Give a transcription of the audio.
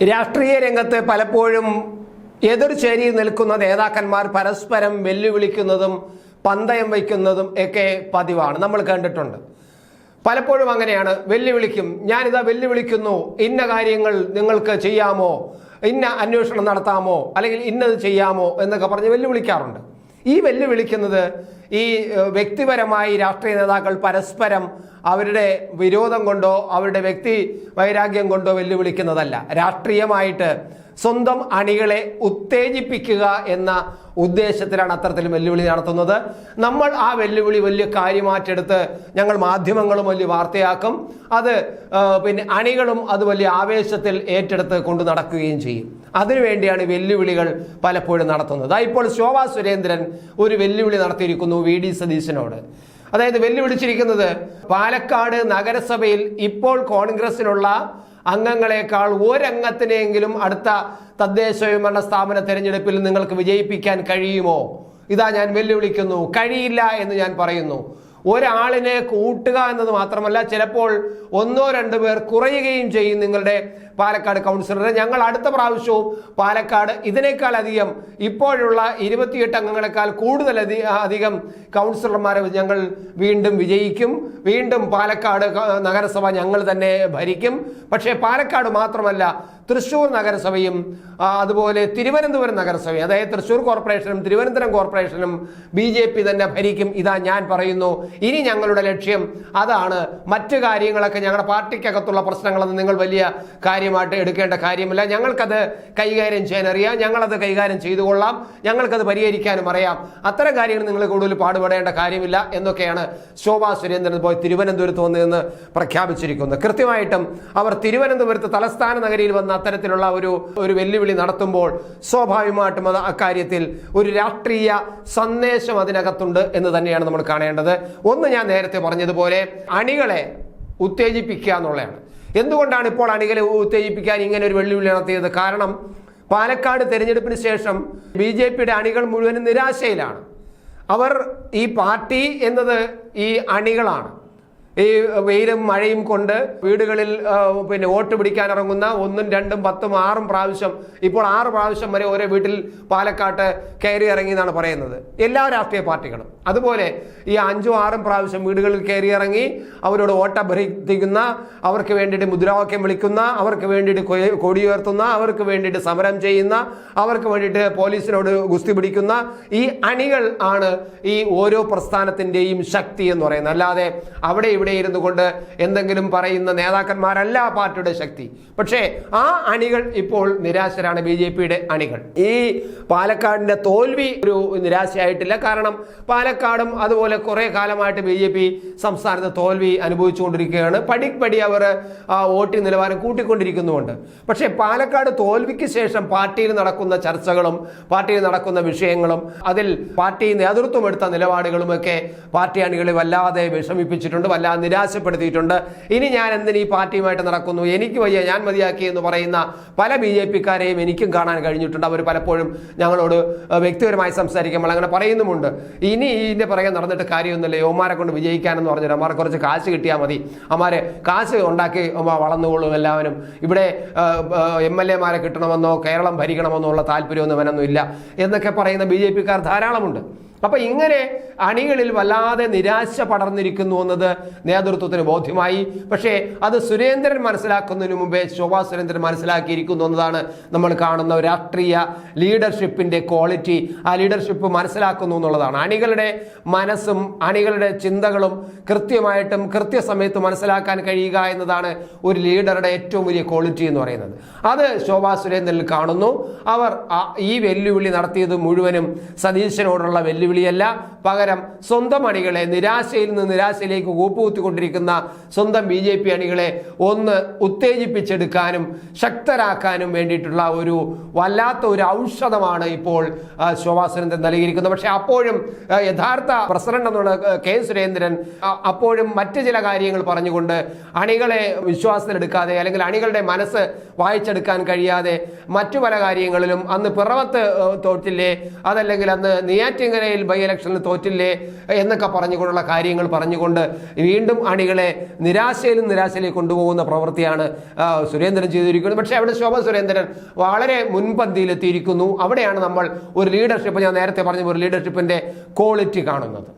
രാഷ്ട്രീയ രംഗത്ത് പലപ്പോഴും എതിർചേരി നിൽക്കുന്ന നേതാക്കന്മാർ പരസ്പരം വെല്ലുവിളിക്കുന്നതും പന്തയം വയ്ക്കുന്നതും ഒക്കെ പതിവാണ്. നമ്മൾ കണ്ടിട്ടുണ്ട്. പലപ്പോഴും അങ്ങനെയാണ്. വെല്ലുവിളിക്കും. ഞാനിതാ വെല്ലുവിളിക്കുന്നു. ഇന്ന കാര്യങ്ങൾ നിങ്ങൾക്ക് ചെയ്യാമോ? ഇന്ന അന്വേഷണം നടത്താമോ? അല്ലെങ്കിൽ ഇന്നത് ചെയ്യാമോ? എന്നൊക്കെ പറഞ്ഞ് വെല്ലുവിളിക്കാറുണ്ട്. ഈ വെല്ലുവിളിക്കുന്നത് ഈ വ്യക്തിപരമായി രാഷ്ട്രീയ നേതാക്കൾ പരസ്പരം അവരുടെ വിരോധം കൊണ്ടോ അവരുടെ വ്യക്തി വൈരാഗ്യം കൊണ്ടോ വെല്ലുവിളിക്കുന്നതല്ല. രാഷ്ട്രീയമായിട്ട് സ്വന്തം അണികളെ ഉത്തേജിപ്പിക്കുക എന്ന ഉദ്ദേശത്തിലാണ് അത്തരത്തിൽ വെല്ലുവിളി നടത്തുന്നത്. നമ്മൾ ആ വെല്ലുവിളി വലിയ കാര്യമാറ്റെടുത്ത് ഞങ്ങൾ മാധ്യമങ്ങളും വലിയ വാർത്തയാക്കും. അത് പിന്നെ അണികളും അത് വലിയ ആവേശത്തിൽ ഏറ്റെടുത്ത് കൊണ്ടു നടക്കുകയും ചെയ്യും. അതിനുവേണ്ടിയാണ് വെല്ലുവിളികൾ പലപ്പോഴും നടത്തുന്നത്. ഇപ്പോൾ ശോഭാ സുരേന്ദ്രൻ ഒരു വെല്ലുവിളി നടത്തിയിരിക്കുന്നു വി ഡി സതീശനോട്. അതായത് വെല്ലുവിളിച്ചിരിക്കുന്നത് പാലക്കാട് നഗരസഭയിൽ ഇപ്പോൾ കോൺഗ്രസിനുള്ള അംഗങ്ങളെക്കാൾ ഒരംഗത്തിനെങ്കിലും അടുത്ത തദ്ദേശ സ്വയംഭരണ സ്ഥാപന തെരഞ്ഞെടുപ്പിൽ നിങ്ങൾക്ക് വിജയിപ്പിക്കാൻ കഴിയുമോ? ഇതാ ഞാൻ വെല്ലുവിളിക്കുന്നു. കഴിയില്ല എന്ന് ഞാൻ പറയുന്നു. ഒരാളിനെ കൂട്ടുക എന്നത് മാത്രമല്ല ചിലപ്പോൾ ഒന്നോ രണ്ടു പേർ കുറയുകയും ചെയ്യും നിങ്ങളുടെ പാലക്കാട് കൗൺസിലർ ഞങ്ങൾ അടുത്ത പ്രാവശ്യവും പാലക്കാട് ഇതിനേക്കാൾ അധികം ഇപ്പോഴുള്ള ഇരുപത്തിയെട്ട് അംഗങ്ങളെക്കാൾ കൂടുതൽ അധികം കൗൺസിലർമാരെ ഞങ്ങൾ വീണ്ടും വിജയിക്കും. വീണ്ടും പാലക്കാട് നഗരസഭ ഞങ്ങൾ തന്നെ ഭരിക്കും. പക്ഷേ പാലക്കാട് മാത്രമല്ല തൃശ്ശൂർ നഗരസഭയും അതുപോലെ തിരുവനന്തപുരം നഗരസഭയും അതായത് തൃശ്ശൂർ കോർപ്പറേഷനും തിരുവനന്തപുരം കോർപ്പറേഷനും ബി ജെ പി തന്നെ ഭരിക്കും ഇതാ ഞാൻ പറയുന്നു. ഇനി ഞങ്ങളുടെ ലക്ഷ്യം അതാണ് മറ്റു കാര്യങ്ങളൊക്കെ ഞങ്ങളുടെ പാർട്ടിക്കകത്തുള്ള പ്രശ്നങ്ങളെന്ന് നിങ്ങൾ വലിയ കാര്യമായിട്ട് എടുക്കേണ്ട കാര്യമില്ല. ഞങ്ങൾക്കത് കൈകാര്യം ചെയ്യാൻ അറിയാം. ഞങ്ങളത് കൈകാര്യം ചെയ്തു കൊള്ളാം. ഞങ്ങൾക്കത് പരിഹരിക്കാനും അറിയാം. അത്തരം കാര്യങ്ങൾ നിങ്ങൾ കൂടുതൽ പാടുപെടേണ്ട കാര്യമില്ല എന്നൊക്കെയാണ് ശോഭാ സുരേന്ദ്രൻ പോയി തിരുവനന്തപുരത്ത് വന്നതെന്ന് പ്രഖ്യാപിച്ചിരിക്കുന്നത്. കൃത്യമായിട്ടും അവർ തിരുവനന്തപുരത്ത് തലസ്ഥാന നഗരിയിൽ വന്ന അത്തരത്തിലുള്ള ഒരു ഒരു വെല്ലുവിളി നടത്തുമ്പോൾ സ്വാഭാവികമായിട്ടും അത് അക്കാര്യത്തിൽ ഒരു രാഷ്ട്രീയ സന്ദേശം അതിനകത്തുണ്ട് എന്ന് തന്നെയാണ് നമ്മൾ കാണേണ്ടത്. ഒന്ന് ഞാൻ നേരത്തെ പറഞ്ഞതുപോലെ അണികളെ ഉത്തേജിപ്പിക്കുക എന്നുള്ളതാണ്. എന്തുകൊണ്ടാണ് ഇപ്പോൾ അണികളെ ഉത്തേജിപ്പിക്കാൻ ഇങ്ങനെ ഒരു വെല്ലുവിളി നടത്തിയത് കാരണം പാലക്കാട് തെരഞ്ഞെടുപ്പിന് ശേഷം ബി ജെ പിയുടെ അണികൾ മുഴുവനും നിരാശയിലാണ്. അവർ ഈ പാർട്ടി എന്നത് ഈ അണികളാണ്. ഈ വെയിലും മഴയും കൊണ്ട് വീടുകളിൽ പിന്നെ വോട്ട് പിടിക്കാൻ ഇറങ്ങുന്ന ഒന്നും രണ്ടും പത്തും ആറും പ്രാവശ്യം ഇപ്പോൾ ആറ് പ്രാവശ്യം വരെ ഓരോ വീട്ടിൽ പാലക്കാട്ട് കയറി ഇറങ്ങി എന്നാണ് പറയുന്നത്. എല്ലാ രാഷ്ട്രീയ പാർട്ടികളും. അതുപോലെ ഈ അഞ്ചും ആറും പ്രാവശ്യം വീടുകളിൽ കയറി ഇറങ്ങി അവരോട് വോട്ട് അഭ്യർത്ഥിക്കുന്ന അവർക്ക് വേണ്ടിയിട്ട് മുദ്രാവാക്യം വിളിക്കുന്ന അവർക്ക് വേണ്ടിയിട്ട് കൊടി ഉയർത്തുന്ന അവർക്ക് വേണ്ടിയിട്ട് സമരം ചെയ്യുന്ന അവർക്ക് വേണ്ടിയിട്ട് പോലീസിനോട് ഗുസ്തി പിടിക്കുന്ന ഈ അണികൾ ആണ് ഈ ഓരോ പ്രസ്ഥാനത്തിന്റെയും ശക്തി എന്ന് പറയുന്നത്. അല്ലാതെ അവിടെ ഇവിടെ ഇരുന്നു കൊണ്ട് എന്തെങ്കിലും പറയുന്ന നേതാക്കന്മാരല്ല പാർട്ടിയുടെ ശക്തി. പക്ഷേ ആ അണികൾ ഇപ്പോൾ നിരാശരാണ് ബി ജെ പിയുടെ അണികൾ. ഈ പാലക്കാടിന്റെ തോൽവി ഒരു നിരാശയായിട്ടില്ല. കാരണം പാലക്കാടും അതുപോലെ കുറേ കാലമായിട്ട് ബി ജെ പി സംസ്ഥാനത്ത് തോൽവി അനുഭവിച്ചുകൊണ്ടിരിക്കുകയാണ്. പടിപ്പടി അവർ ആ വോട്ടിംഗ് നിലവാരം കൂട്ടിക്കൊണ്ടിരിക്കുന്നുമുണ്ട്. പക്ഷേ പാലക്കാട് തോൽവിക്ക് ശേഷം പാർട്ടിയിൽ നടക്കുന്ന ചർച്ചകളും പാർട്ടിയിൽ നടക്കുന്ന വിഷയങ്ങളും അതിൽ പാർട്ടി നേതൃത്വം എടുത്ത നിലപാടുകളുമൊക്കെ പാർട്ടി അണികളെ വല്ലാതെ വിഷമിപ്പിച്ചിട്ടുണ്ട് വല്ലാതെ നിരാശപ്പെടുത്തിയിട്ടുണ്ട്. ഇനി ഞാൻ എന്തിന് ഈ പാർട്ടിയുമായിട്ട് നടക്കുന്നു? എനിക്ക് വയ്യ ഞാൻ മതിയാക്കി എന്ന് പറയുന്ന പല ബി ജെ പിക്കാരെയും എനിക്കും കാണാൻ കഴിഞ്ഞിട്ടുണ്ട്. അവർ പലപ്പോഴും ഞങ്ങളോട് വ്യക്തിപരമായി സംസാരിക്കുമ്പോൾ അങ്ങനെ പറയുന്നുമുണ്ട്. ഇനി ഇതിന്റെ പുറകെ നടന്നിട്ട് കാര്യമൊന്നുമില്ല. യോമാരെ കൊണ്ട് വിജയിക്കാനെന്ന് പറഞ്ഞിട്ട് അമാരെ കുറച്ച് കാശ് കിട്ടിയാൽ മതി. അമാരെ കാശ് ഉണ്ടാക്കി വളർന്നുകൊള്ളും എല്ലാവരും. ഇവിടെ എം എൽ എമാരെ കിട്ടണമെന്നോ കേരളം ഭരിക്കണമെന്നോ ഉള്ള താല്പര്യമൊന്നും അവനൊന്നും ഇല്ല എന്നൊക്കെ പറയുന്ന ബി ജെ പിക്കാർ ധാരാളമുണ്ട്. അപ്പൊ ഇങ്ങനെ അണികളിൽ വല്ലാതെ നിരാശ പടർന്നിരിക്കുന്നു എന്നത് നേതൃത്വത്തിന് ബോധ്യമായി. പക്ഷേ അത് സുരേന്ദ്രൻ മനസ്സിലാക്കുന്നതിന് മുമ്പേ ശോഭാ സുരേന്ദ്രൻ മനസ്സിലാക്കിയിരിക്കുന്നു എന്നതാണ് നമ്മൾ കാണുന്ന രാഷ്ട്രീയ ലീഡർഷിപ്പിന്റെ ക്വാളിറ്റി. ആ ലീഡർഷിപ്പ് മനസ്സിലാക്കുന്നു എന്നുള്ളതാണ്. അണികളുടെ മനസ്സും അണികളുടെ ചിന്തകളും കൃത്യമായിട്ടും കൃത്യസമയത്ത് മനസ്സിലാക്കാൻ കഴിയുക എന്നതാണ് ഒരു ലീഡറുടെ ഏറ്റവും വലിയ ക്വാളിറ്റി എന്ന് പറയുന്നത്. അത് ശോഭാ സുരേന്ദ്രനിൽ കാണുന്നു. അവർ ഈ വെല്ലുവിളി നടത്തിയത് മുഴുവനും സതീശനോടുള്ള വെല്ലുവിളിയല്ല. പകരം സ്വന്തം അണികളെ നിരാശയിൽ നിന്ന് നിരാശയിലേക്ക് കൂപ്പുകുത്തിക്കൊണ്ടിരിക്കുന്ന സ്വന്തം ബി ജെ പി അണികളെ ഒന്ന് ഉത്തേജിപ്പിച്ചെടുക്കാനും ശക്തരാക്കാനും വേണ്ടിയിട്ടുള്ള ഒരു വല്ലാത്ത ഒരു ഔഷധമാണ് ഇപ്പോൾ ശോഭാ സുരേന്ദ്രൻ നൽകിയിരിക്കുന്നത്. പക്ഷെ അപ്പോഴും യഥാർത്ഥ പ്രസിഡന്റ് എന്നുള്ള കെ സുരേന്ദ്രൻ അപ്പോഴും മറ്റ് ചില കാര്യങ്ങൾ പറഞ്ഞുകൊണ്ട് അണികളെ വിശ്വാസത്തിലെടുക്കാതെ അല്ലെങ്കിൽ അണികളുടെ മനസ്സ് വായിച്ചെടുക്കാൻ കഴിയാതെ മറ്റു പല കാര്യങ്ങളിലും അന്ന് പിറവത്ത് തോട്ടിലെ അതല്ലെങ്കിൽ അന്ന് നെയ്യാറ്റിങ്കരയിൽ ബൈ ഇലക്ഷനിൽ തോറ്റില്ലേ എന്നൊക്കെ പറഞ്ഞുകൊണ്ടുള്ള കാര്യങ്ങൾ പറഞ്ഞുകൊണ്ട് വീണ്ടും അണികളെ നിരാശയിലും നിരാശയിലേക്ക് കൊണ്ടുപോകുന്ന പ്രവൃത്തിയാണ് സുരേന്ദ്രൻ ചെയ്തിരിക്കുന്നത്. പക്ഷേ അവിടെ ശോഭ സുരേന്ദ്രൻ വളരെ മുൻപന്തിയിലെത്തിയിരിക്കുന്നു. അവിടെയാണ് നമ്മൾ ഒരു ലീഡർഷിപ്പ് ഞാൻ നേരത്തെ പറഞ്ഞ ഒരു ലീഡർഷിപ്പിന്റെ ക്വാളിറ്റി കാണുന്നത്.